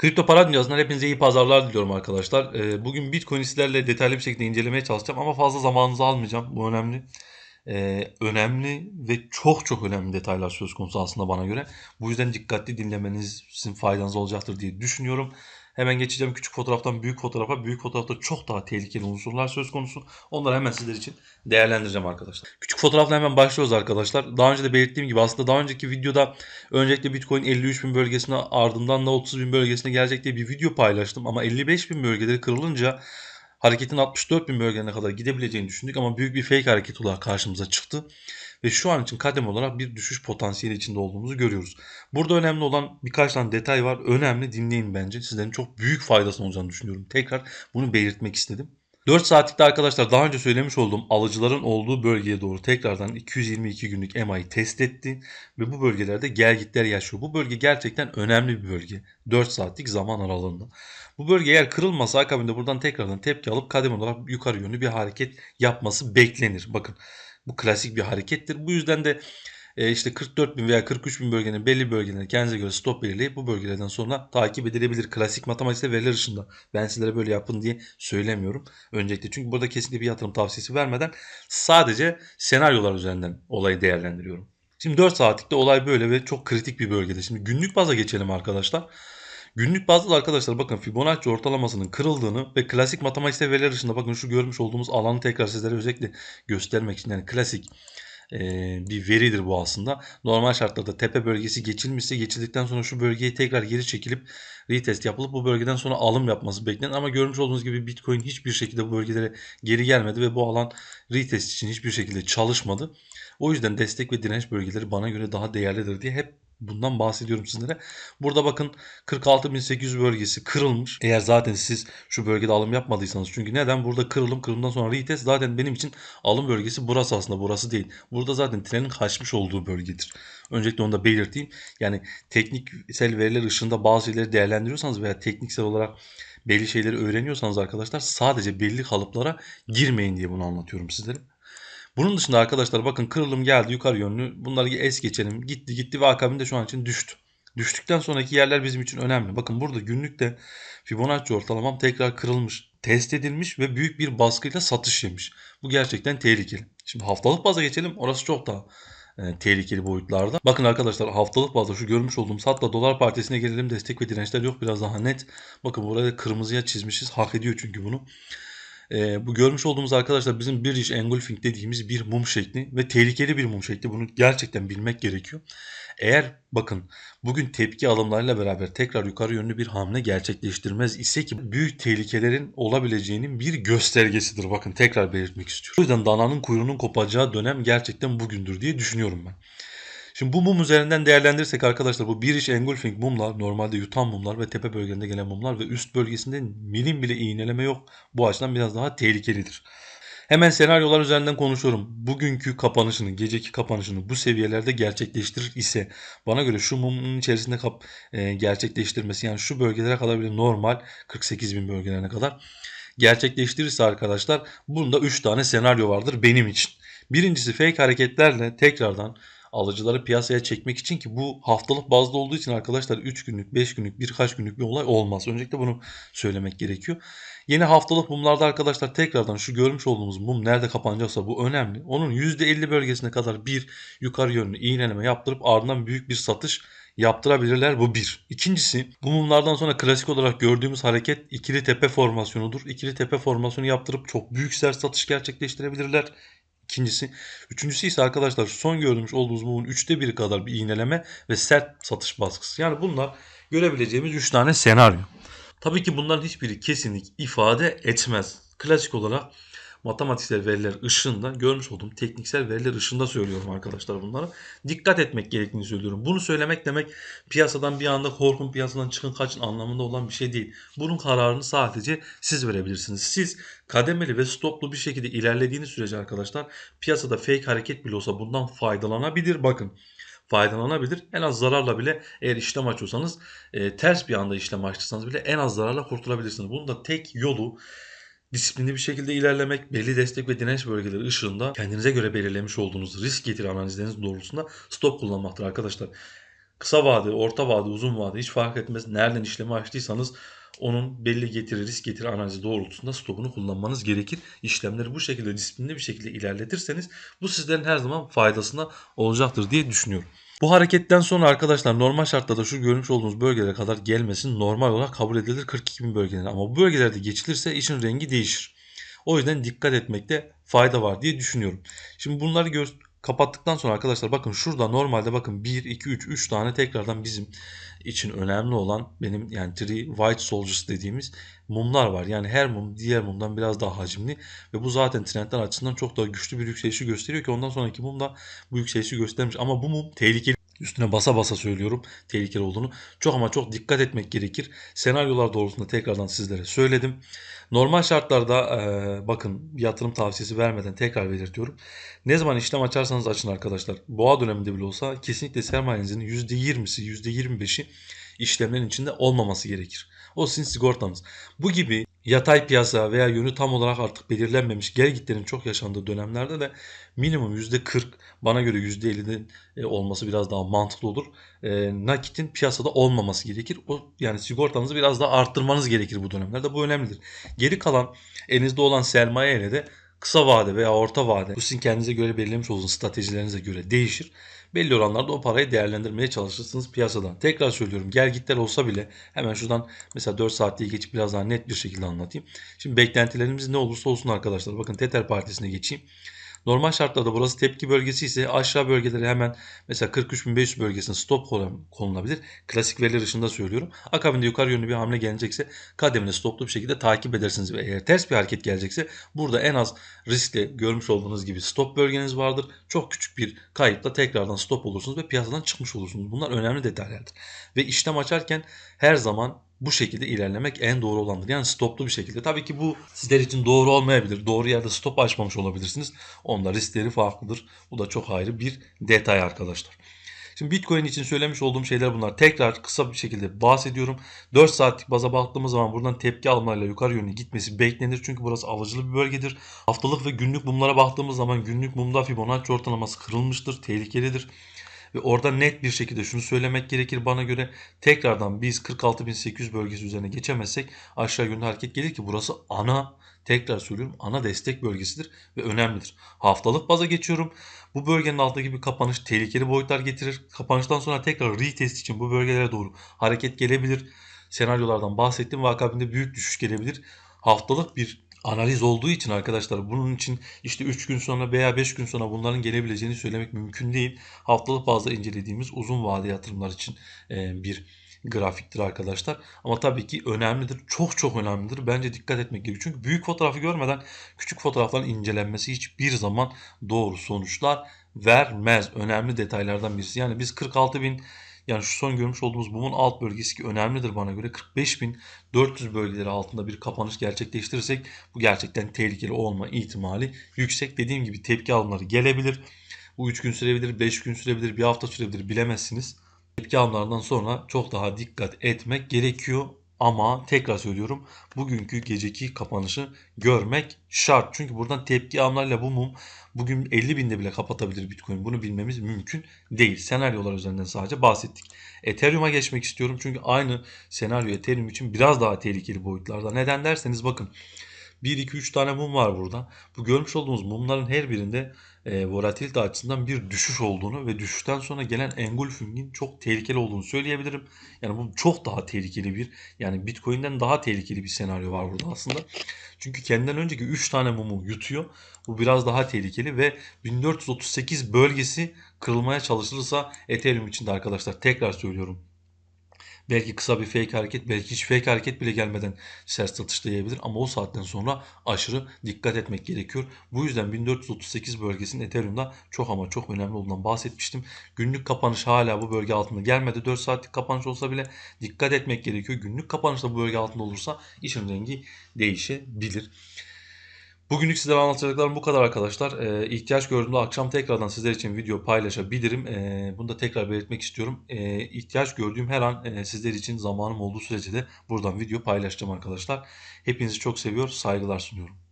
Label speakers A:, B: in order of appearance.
A: Kripto para dünyasından hepinize iyi pazarlar diliyorum arkadaşlar. Ee, Bugün Bitcoin sizlerle detaylı bir şekilde incelemeye çalışacağım ama fazla zamanınızı almayacağım. Bu önemli. Ee, önemli ve çok çok önemli detaylar söz konusu aslında bana göre. Bu yüzden dikkatli dinlemeniz sizin faydanız olacaktır diye düşünüyorum. Hemen geçeceğim küçük fotoğraftan büyük fotoğrafa. Büyük fotoğrafta çok daha tehlikeli unsurlar söz konusu. Onları hemen sizler için değerlendireceğim arkadaşlar. Küçük fotoğrafla hemen başlıyoruz arkadaşlar. Daha önce de belirttiğim gibi aslında daha önceki videoda öncelikle Bitcoin 53 bin bölgesine ardından da 30 bin bölgesine gelecek diye bir video paylaştım. Ama 55 bin bölgeleri kırılınca hareketin 64 bin bölgelerine kadar gidebileceğini düşündük ama büyük bir fake hareket olarak karşımıza çıktı. Ve şu an için kadem olarak bir düşüş potansiyeli içinde olduğumuzu görüyoruz. Burada önemli olan birkaç tane detay var. Önemli dinleyin bence. Sizlerin çok büyük faydası olacağını düşünüyorum. Tekrar bunu belirtmek istedim. 4 saatlikte arkadaşlar daha önce söylemiş olduğum alıcıların olduğu bölgeye doğru tekrardan 222 günlük EMA'yı test etti ve bu bölgelerde gelgitler yaşıyor. Bu bölge gerçekten önemli bir bölge. 4 saatlik zaman aralığında. Bu bölge eğer kırılmasa akabinde buradan tekrardan tepki alıp kadem olarak yukarı yönlü bir hareket yapması beklenir. Bakın bu klasik bir harekettir. Bu yüzden de e, işte 44 bin veya 43 bin bölgenin belli bölgeleri kendinize göre stop belirleyip bu bölgelerden sonra takip edilebilir. Klasik matematikte veriler ışığında. Ben sizlere böyle yapın diye söylemiyorum. Öncelikle çünkü burada kesinlikle bir yatırım tavsiyesi vermeden sadece senaryolar üzerinden olayı değerlendiriyorum. Şimdi 4 saatlikte olay böyle ve çok kritik bir bölgede. Şimdi günlük baza geçelim arkadaşlar. Günlük bazda da arkadaşlar bakın Fibonacci ortalamasının kırıldığını ve klasik matematik veriler dışında bakın şu görmüş olduğumuz alanı tekrar sizlere özellikle göstermek için yani klasik e, bir veridir bu aslında. Normal şartlarda tepe bölgesi geçilmişse geçildikten sonra şu bölgeye tekrar geri çekilip retest yapılıp bu bölgeden sonra alım yapması beklenir. Ama görmüş olduğunuz gibi Bitcoin hiçbir şekilde bu bölgelere geri gelmedi ve bu alan retest için hiçbir şekilde çalışmadı. O yüzden destek ve direnç bölgeleri bana göre daha değerlidir diye hep Bundan bahsediyorum sizlere. Burada bakın 46.800 bölgesi kırılmış. Eğer zaten siz şu bölgede alım yapmadıysanız. Çünkü neden? Burada kırılım kırılımdan sonra retest zaten benim için alım bölgesi burası aslında burası değil. Burada zaten trenin kaçmış olduğu bölgedir. Öncelikle onu da belirteyim. Yani tekniksel veriler ışığında bazı şeyleri değerlendiriyorsanız veya tekniksel olarak belli şeyleri öğreniyorsanız arkadaşlar sadece belli kalıplara girmeyin diye bunu anlatıyorum sizlere. Bunun dışında arkadaşlar bakın kırılım geldi yukarı yönlü. Bunları es geçelim. Gitti gitti ve akabinde şu an için düştü. Düştükten sonraki yerler bizim için önemli. Bakın burada günlükte Fibonacci ortalamam tekrar kırılmış, test edilmiş ve büyük bir baskıyla satış yemiş. Bu gerçekten tehlikeli. Şimdi haftalık baza geçelim. Orası çok daha e, tehlikeli boyutlarda. Bakın arkadaşlar haftalık bazda şu görmüş olduğumuz hatta dolar partisine gelelim destek ve dirençler yok biraz daha net. Bakın burada kırmızıya çizmişiz. Hak ediyor çünkü bunu. E, bu görmüş olduğumuz arkadaşlar bizim British Engulfing dediğimiz bir mum şekli ve tehlikeli bir mum şekli. Bunu gerçekten bilmek gerekiyor. Eğer bakın bugün tepki alımlarıyla beraber tekrar yukarı yönlü bir hamle gerçekleştirmez ise ki büyük tehlikelerin olabileceğinin bir göstergesidir. Bakın tekrar belirtmek istiyorum. O yüzden dananın kuyruğunun kopacağı dönem gerçekten bugündür diye düşünüyorum ben. Şimdi bu mum üzerinden değerlendirirsek arkadaşlar bu bir iş engulfing mumlar normalde yutan mumlar ve tepe bölgelerinde gelen mumlar ve üst bölgesinde milim bile iğneleme yok. Bu açıdan biraz daha tehlikelidir. Hemen senaryolar üzerinden konuşuyorum. Bugünkü kapanışını, geceki kapanışını bu seviyelerde gerçekleştirir ise bana göre şu mumun içerisinde kap, e, gerçekleştirmesi yani şu bölgelere kadar bile normal 48 bin bölgelerine kadar gerçekleştirirse arkadaşlar bunda 3 tane senaryo vardır benim için. Birincisi fake hareketlerle tekrardan alıcıları piyasaya çekmek için ki bu haftalık bazda olduğu için arkadaşlar 3 günlük, 5 günlük, birkaç günlük bir olay olmaz. Öncelikle bunu söylemek gerekiyor. Yeni haftalık mumlarda arkadaşlar tekrardan şu görmüş olduğumuz mum nerede kapanacaksa bu önemli. Onun %50 bölgesine kadar bir yukarı yönlü iğneleme yaptırıp ardından büyük bir satış yaptırabilirler. Bu bir. İkincisi bu mumlardan sonra klasik olarak gördüğümüz hareket ikili tepe formasyonudur. İkili tepe formasyonu yaptırıp çok büyük sert satış gerçekleştirebilirler. İkincisi. Üçüncüsü ise arkadaşlar son görmüş olduğumuz mumun üçte biri kadar bir iğneleme ve sert satış baskısı. Yani bunlar görebileceğimiz üç tane senaryo. Tabii ki bunların hiçbiri kesinlik ifade etmez. Klasik olarak matematiksel veriler ışığında görmüş olduğum tekniksel veriler ışığında söylüyorum arkadaşlar bunları. Dikkat etmek gerektiğini söylüyorum. Bunu söylemek demek piyasadan bir anda korkun piyasadan çıkın kaçın anlamında olan bir şey değil. Bunun kararını sadece siz verebilirsiniz. Siz kademeli ve stoplu bir şekilde ilerlediğiniz sürece arkadaşlar piyasada fake hareket bile olsa bundan faydalanabilir. Bakın faydalanabilir. En az zararla bile eğer işlem açıyorsanız e, ters bir anda işlem açtıysanız bile en az zararla kurtulabilirsiniz. Bunun da tek yolu disiplinli bir şekilde ilerlemek, belli destek ve direnç bölgeleri ışığında kendinize göre belirlemiş olduğunuz risk getiri analizleriniz doğrultusunda stop kullanmaktır arkadaşlar. Kısa vade, orta vade, uzun vade hiç fark etmez. Nereden işlemi açtıysanız onun belli getiri risk getiri analizi doğrultusunda stopunu kullanmanız gerekir. İşlemleri bu şekilde disiplinli bir şekilde ilerletirseniz bu sizlerin her zaman faydasına olacaktır diye düşünüyorum. Bu hareketten sonra arkadaşlar normal şartlarda şu görmüş olduğunuz bölgelere kadar gelmesi normal olarak kabul edilir 42 bin bölgeler. Ama bu bölgelerde geçilirse işin rengi değişir. O yüzden dikkat etmekte fayda var diye düşünüyorum. Şimdi bunları gör kapattıktan sonra arkadaşlar bakın şurada normalde bakın 1, 2, 3, 3 tane tekrardan bizim için önemli olan benim yani Three White Soldiers dediğimiz mumlar var. Yani her mum diğer mumdan biraz daha hacimli ve bu zaten trendler açısından çok daha güçlü bir yükselişi gösteriyor ki ondan sonraki mum da bu yükselişi göstermiş. Ama bu mum tehlikeli üstüne basa basa söylüyorum tehlikeli olduğunu. Çok ama çok dikkat etmek gerekir. Senaryolar doğrultusunda tekrardan sizlere söyledim. Normal şartlarda bakın yatırım tavsiyesi vermeden tekrar belirtiyorum. Ne zaman işlem açarsanız açın arkadaşlar. Boğa döneminde bile olsa kesinlikle sermayenizin %20'si %25'i işlemlerin içinde olmaması gerekir. O sizin sigortanız. Bu gibi yatay piyasa veya yönü tam olarak artık belirlenmemiş gel gitlerin çok yaşandığı dönemlerde de minimum %40 bana göre %50'den e, olması biraz daha mantıklı olur. E, nakitin piyasada olmaması gerekir. O yani sigortanızı biraz daha arttırmanız gerekir bu dönemlerde. Bu önemlidir. Geri kalan elinizde olan sermaye ile de kısa vade veya orta vade bu sizin kendinize göre belirlemiş olduğunuz stratejilerinize göre değişir. Belli oranlarda o parayı değerlendirmeye çalışırsınız piyasadan. Tekrar söylüyorum gel gitler olsa bile hemen şuradan mesela 4 saatliği geçip biraz daha net bir şekilde anlatayım. Şimdi beklentilerimiz ne olursa olsun arkadaşlar. Bakın Tether Partisi'ne geçeyim. Normal şartlarda burası tepki bölgesi ise aşağı bölgeleri hemen mesela 43.500 bölgesine stop konulabilir. Klasik veriler ışığında söylüyorum. Akabinde yukarı yönlü bir hamle gelecekse kademini stoplu bir şekilde takip edersiniz. Ve eğer ters bir hareket gelecekse burada en az riskle görmüş olduğunuz gibi stop bölgeniz vardır. Çok küçük bir kayıpla tekrardan stop olursunuz ve piyasadan çıkmış olursunuz. Bunlar önemli detaylardır. Ve işlem açarken her zaman bu şekilde ilerlemek en doğru olandır. Yani stoplu bir şekilde. Tabii ki bu sizler için doğru olmayabilir. Doğru yerde stop açmamış olabilirsiniz. Onda riskleri farklıdır. Bu da çok ayrı bir detay arkadaşlar. Şimdi Bitcoin için söylemiş olduğum şeyler bunlar. Tekrar kısa bir şekilde bahsediyorum. 4 saatlik baza baktığımız zaman buradan tepki almayla yukarı yönlü gitmesi beklenir. Çünkü burası alıcılı bir bölgedir. Haftalık ve günlük mumlara baktığımız zaman günlük mumda Fibonacci ortalaması kırılmıştır. Tehlikelidir. Ve orada net bir şekilde şunu söylemek gerekir bana göre tekrardan biz 46.800 bölgesi üzerine geçemezsek aşağı yönlü hareket gelir ki burası ana tekrar söylüyorum ana destek bölgesidir ve önemlidir. Haftalık baza geçiyorum. Bu bölgenin altındaki bir kapanış tehlikeli boyutlar getirir. Kapanıştan sonra tekrar retest için bu bölgelere doğru hareket gelebilir. Senaryolardan bahsettim ve akabinde büyük düşüş gelebilir. Haftalık bir analiz olduğu için arkadaşlar bunun için işte 3 gün sonra veya 5 gün sonra bunların gelebileceğini söylemek mümkün değil. Haftalık bazda incelediğimiz uzun vade yatırımlar için e, bir grafiktir arkadaşlar. Ama tabii ki önemlidir. Çok çok önemlidir. Bence dikkat etmek gerekiyor. Çünkü büyük fotoğrafı görmeden küçük fotoğrafların incelenmesi hiçbir zaman doğru sonuçlar vermez. Önemli detaylardan birisi. Yani biz 46 bin yani şu son görmüş olduğumuz bumun alt bölgesi ki önemlidir bana göre 45.400 bölgeleri altında bir kapanış gerçekleştirirsek bu gerçekten tehlikeli olma ihtimali yüksek. Dediğim gibi tepki alımları gelebilir. Bu 3 gün sürebilir, 5 gün sürebilir, bir hafta sürebilir bilemezsiniz. Tepki alımlarından sonra çok daha dikkat etmek gerekiyor. Ama tekrar söylüyorum bugünkü geceki kapanışı görmek şart. Çünkü buradan tepki alımlarıyla bu mum bugün 50 binde bile kapatabilir Bitcoin. Bunu bilmemiz mümkün değil. Senaryolar üzerinden sadece bahsettik. Ethereum'a geçmek istiyorum. Çünkü aynı senaryo Ethereum için biraz daha tehlikeli boyutlarda. Neden derseniz bakın 1, 2, 3 tane mum var burada. Bu görmüş olduğumuz mumların her birinde e, volatilite açısından bir düşüş olduğunu ve düşüşten sonra gelen engulfing'in çok tehlikeli olduğunu söyleyebilirim. Yani bu çok daha tehlikeli bir yani Bitcoin'den daha tehlikeli bir senaryo var burada aslında. Çünkü kendinden önceki 3 tane mumu yutuyor. Bu biraz daha tehlikeli ve 1438 bölgesi kırılmaya çalışılırsa Ethereum için de arkadaşlar tekrar söylüyorum Belki kısa bir fake hareket, belki hiç fake hareket bile gelmeden sert satışlayabilir ama o saatten sonra aşırı dikkat etmek gerekiyor. Bu yüzden 1438 bölgesinin Ethereum'da çok ama çok önemli olduğundan bahsetmiştim. Günlük kapanış hala bu bölge altında gelmedi. 4 saatlik kapanış olsa bile dikkat etmek gerekiyor. Günlük kapanış da bu bölge altında olursa işin rengi değişebilir. Bugünlük sizlere anlatacaklarım bu kadar arkadaşlar. Ee, ihtiyaç gördüğümde akşam tekrardan sizler için video paylaşabilirim. Ee, bunu da tekrar belirtmek istiyorum. Ee, ihtiyaç gördüğüm her an e, sizler için zamanım olduğu sürece de buradan video paylaşacağım arkadaşlar. Hepinizi çok seviyor, saygılar sunuyorum.